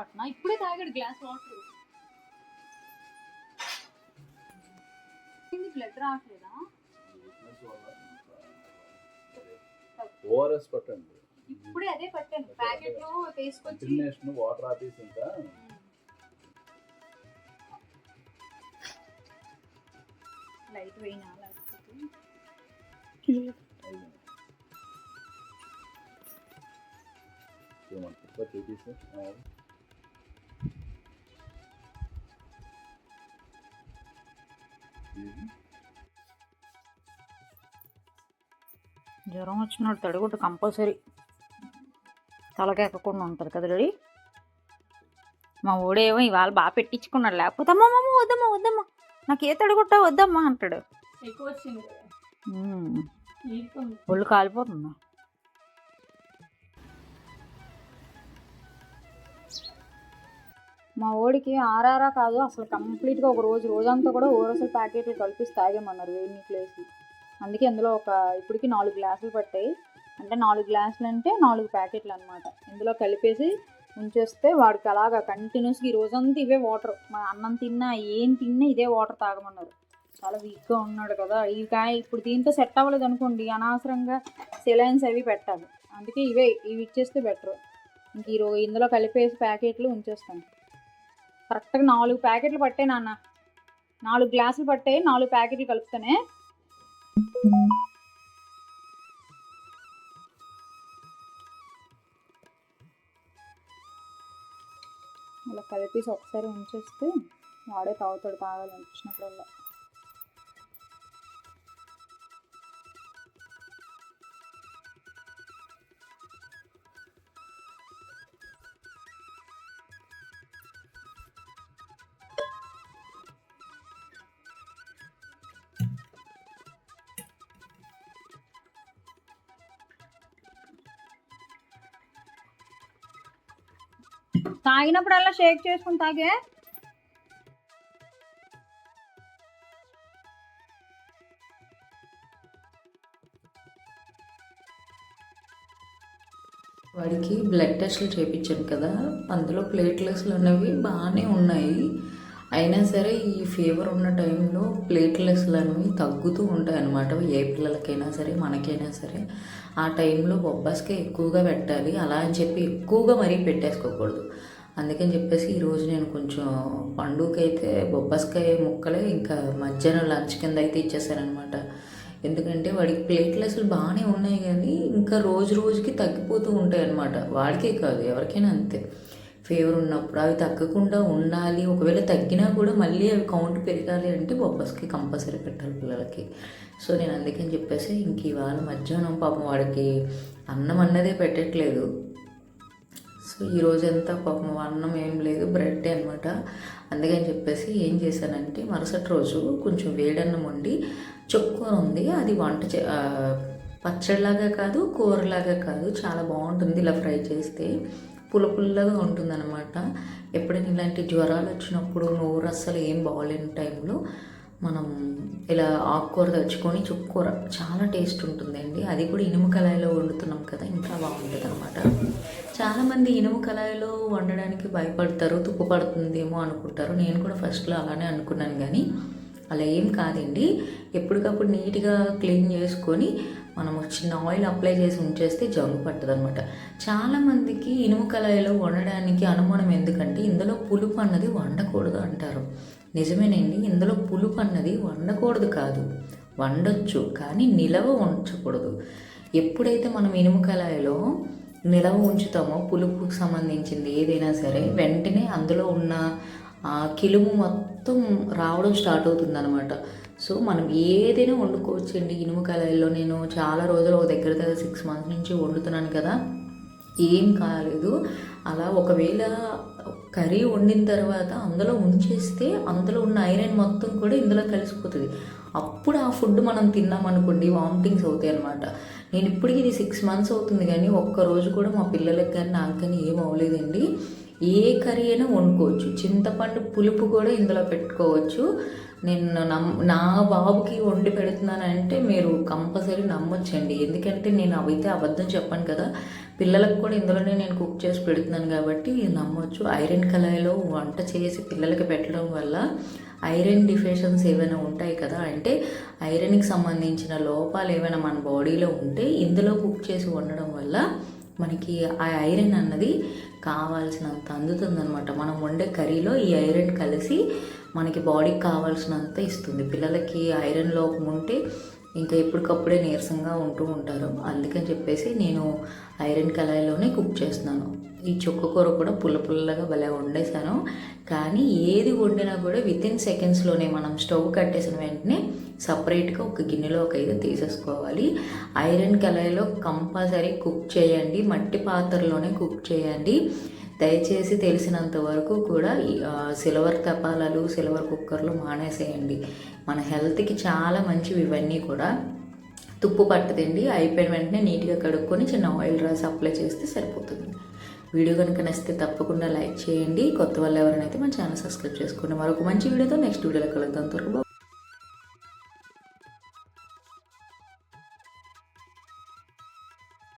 పట్న? ఇప్పుడే తాగాడు glass water blood రావట్లేదా? ఓఆర్ఎస్ పట్టండి. ఇప్పుడే అదే పట్టాను. ప్యాకెట్లో తీసుకొచ్చి వాటర్ ఆపేసి ఇంకా లైట్ వేయినా లేకపోతే? ఏమంటారు జ్వరం వచ్చినాడు తడిగుడ్డు కంపల్సరీ. తలకెక్కకుండా ఉంటుంది కదా డాడీ మా ఊడేమో ఇవాళ బాగా పెట్టించుకున్నాడు. లేకపోతే అమ్మమ్మ అమ్మ, వద్దమ్మా వద్దమ్మా. నాకు ఏ తడిగుట్ట వద్దమ్మా అంటాడు. ఒళ్ళు కాలిపోతుందా? మా ఓడికి ఆరారా కాదు అసలు కంప్లీట్గా ఒక రోజు రోజంతా కూడా ఓరసలు ప్యాకెట్లు కలిపి తాగేమన్నారు వేడి నీళ్ళు వేసి. అందుకే అందులో ఒక ఇప్పటికి నాలుగు గ్లాసులు పట్టాయి. అంటే నాలుగు గ్లాసులు అంటే నాలుగు ప్యాకెట్లు అనమాట ఇందులో కలిపేసి ఉంచేస్తే వాడికి అలాగా కంటిన్యూస్గా ఈ రోజంతా ఇవే వాటర్ మా అన్నం తిన్నా ఏం తిన్నా ఇదే వాటర్ తాగమన్నారు. చాలా వీక్గా ఉన్నాడు కదా. ఈ కాయ ఇప్పుడు దీంతో సెట్ అవ్వలేదు అనుకోండి అనవసరంగా సెలైన్స్ అవి పెట్టాలి. అందుకే ఇవే ఇవి ఇచ్చేస్తే బెటర్ ఇంక ఈరోజు ఇందులో కలిపేసి ప్యాకెట్లు ఉంచేస్తాను. కరెక్ట్గా నాలుగు ప్యాకెట్లు పట్టే నాన్న. నాలుగు గ్లాసులు పట్టే నాలుగు ప్యాకెట్లు కలుపుతానే అలా కలిపేసి ఒకసారి ఉంచేస్తే వాడే తాగుతాడు తాగాలనిపించినప్పుడల్లా. తాగినప్పుడల్లా షేక్ చేసుకుని తాగే? వాడికి బ్లడ్ టెస్ట్లు చేయించాను కదా. అందులో ప్లేట్లెస్లు అనేవి బాగానే ఉన్నాయి. అయినా సరే ఈ ఫీవర్ ఉన్న టైంలో ప్లేట్లెస్లు అనేవి తగ్గుతూ ఉంటాయి అన్నమాట ఏ పిల్లలకైనా సరే మనకైనా సరే. ఆ టైంలో బొబ్బాస్కే ఎక్కువగా పెట్టాలి. అలా అని చెప్పి ఎక్కువగా మరీ పెట్టేసుకోకూడదు. అందుకని చెప్పేసి ఈరోజు నేను కొంచెం పండుగకైతే బొబ్బాస్కాయ ముక్కలే ఇంకా మధ్యాహ్నం లంచ్ కింద అయితే ఇచ్చేసానమాట ఎందుకంటే వాడికి ప్లేట్లెస్లు బాగానే ఉన్నాయి కానీ ఇంకా రోజు రోజుకి తగ్గిపోతూ ఉంటాయి అన్నమాట వాడికే కాదు ఎవరికైనా అంతే. ఫీవర్ ఉన్నప్పుడు అవి తగ్గకుండా ఉండాలి. ఒకవేళ తగ్గినా కూడా మళ్ళీ అవి కౌంట్ పెరగాలి అంటే బొబ్బస్కి కంపల్సరీ పెట్టాలి పిల్లలకి. సో నేను అందుకని చెప్పేసి ఇంక ఇవాళ మధ్యాహ్నం పాపం వాడికి అన్నం అన్నదే పెట్టట్లేదు. సో ఈ రోజంతా పాపం అన్నం ఏం లేదు బ్రెడ్ అనమాట అందుకని చెప్పేసి ఏం చేశానంటే మరుసటి రోజు కొంచెం వేడన్నం వండి చొక్కూర ఉంది. అది వంట చే పచ్చడిలాగా కాదు కూరలాగా కాదు. చాలా బాగుంటుంది ఇలా ఫ్రై చేస్తే. పుల్ల పుల్లగా ఉంటుందన్నమాట. ఎప్పుడైనా ఇలాంటి జ్వరాలు వచ్చినప్పుడు నోరు అస్సలు ఏం బాగోలేని టైంలో మనం ఇలా ఆకుకూర తెచ్చుకొని చుక్కూర చాలా టేస్ట్ ఉంటుందండి. అది కూడా ఇనుము కళాయిలో వండుతున్నాం కదా ఇంకా బాగుంటుంది అనమాట చాలామంది ఇనుము కళాయిలో వండడానికి భయపడతారు తుప్పు పడుతుందేమో అనుకుంటారు. నేను కూడా ఫస్ట్లో అలానే అనుకున్నాను కానీ అలా ఏం కాదండి. ఎప్పటికప్పుడు నీట్గా క్లీన్ చేసుకొని మనం చిన్న ఆయిల్ అప్లై చేసి ఉంచేస్తే జంగు పట్టదు అనమాట చాలామందికి ఇనుము కళాయిలో వండడానికి అనుమానం ఎందుకంటే ఇందులో పులుపు అన్నది వండకూడదు అంటారు. నిజమేనండి ఇందులో పులుపు అన్నది వండకూడదు కాదు. వండొచ్చు కానీ నిలవ ఉంచకూడదు. ఎప్పుడైతే మనం ఇనుము కళాయిలో నిలవ ఉంచుతామో పులుపుకు సంబంధించింది ఏదైనా సరే వెంటనే అందులో ఉన్న ఆ కిలుము మొత్తం రావడం స్టార్ట్ అవుతుంది అనమాట సో మనం ఏదైనా వండుకోవచ్చండి ఇనుము కళాయిలో నేను చాలా రోజులు ఒక దగ్గర దగ్గర సిక్స్ మంత్స్ నుంచి వండుతున్నాను కదా. ఏం కాలేదు. అలా ఒకవేళ కర్రీ వండిన తర్వాత అందులో ఉంచేస్తే అందులో ఉన్న ఐరన్ మొత్తం కూడా ఇందులో కలిసిపోతుంది. అప్పుడు ఆ ఫుడ్ మనం తిన్నామనుకోండి వామిటింగ్స్ అవుతాయి అనమాట నేను ఇప్పటికి ఇది సిక్స్ మంత్స్ అవుతుంది కానీ ఒక్క రోజు కూడా మా పిల్లలకి కానీ నాకు కానీ ఏం అవ్వలేదండి. ఏ కర్రీ అయినా వండుకోవచ్చు. చింతపండు పులుపు కూడా ఇందులో పెట్టుకోవచ్చు. నేను నమ్ నా బాబుకి వండి పెడుతున్నానంటే మీరు కంపల్సరీ నమ్మొచ్చండి. ఎందుకంటే నేను అవైతే అబద్ధం చెప్పాను కదా. పిల్లలకు కూడా ఇందులోనే నేను కుక్ చేసి పెడుతున్నాను కాబట్టి నమ్మొచ్చు. ఐరన్ కళాయిలో వంట చేసి పిల్లలకి పెట్టడం వల్ల ఐరన్ డిఫెషన్స్ ఏమైనా ఉంటాయి కదా. అంటే ఐరన్కి సంబంధించిన లోపాలు ఏమైనా మన బాడీలో ఉంటే ఇందులో కుక్ చేసి వండడం వల్ల మనకి ఆ ఐరన్ అన్నది కావాల్సినంత అందుతుందన్నమాట. మనం వండే కర్రీలో ఈ ఐరన్ కలిసి మనకి బాడీకి కావాల్సినంత ఇస్తుంది. పిల్లలకి ఐరన్ లోపం ఉంటే ఇంకా ఎప్పటికప్పుడే నీరసంగా ఉంటూ ఉంటారు. అందుకని చెప్పేసి నేను ఐరన్ కళాయిలోనే కుక్ చేస్తున్నాను. ఈ చుక్క కూర కూడా పుల్ల పుల్లగా భలే వండేసాను కానీ ఏది వండినా కూడా విత్ ఇన్ సెకండ్స్లోనే మనం స్టవ్ కట్టేసిన వెంటనే సపరేట్గా ఒక గిన్నెలో ఒక అయితే తీసేసుకోవాలి. ఐరన్ కళాయిలో కంపల్సరీ కుక్ చేయండి. మట్టి పాత్రలోనే కుక్ చేయండి. దయచేసి తెలిసినంత వరకు కూడా సిల్వర్ తపాలాలు సిల్వర్ కుక్కర్లు మానేసేయండి. మన హెల్త్కి చాలా మంచివి ఇవన్నీ కూడా. తుప్పు పట్టదండి. అయిపోయిన వెంటనే నీట్గా కడుక్కొని చిన్న ఆయిల్ రాసి అప్లై చేస్తే సరిపోతుంది. వీడియో కనుక నచ్చితే తప్పకుండా లైక్ చేయండి కొత్త వాళ్ళు ఎవరైనా అయితే మన ఛానల్ సబ్స్క్రైబ్ చేసుకోండి మరొక మంచి వీడియోతో నెక్స్ట్ వీడియోలో కలుద్దాం త్వరగా.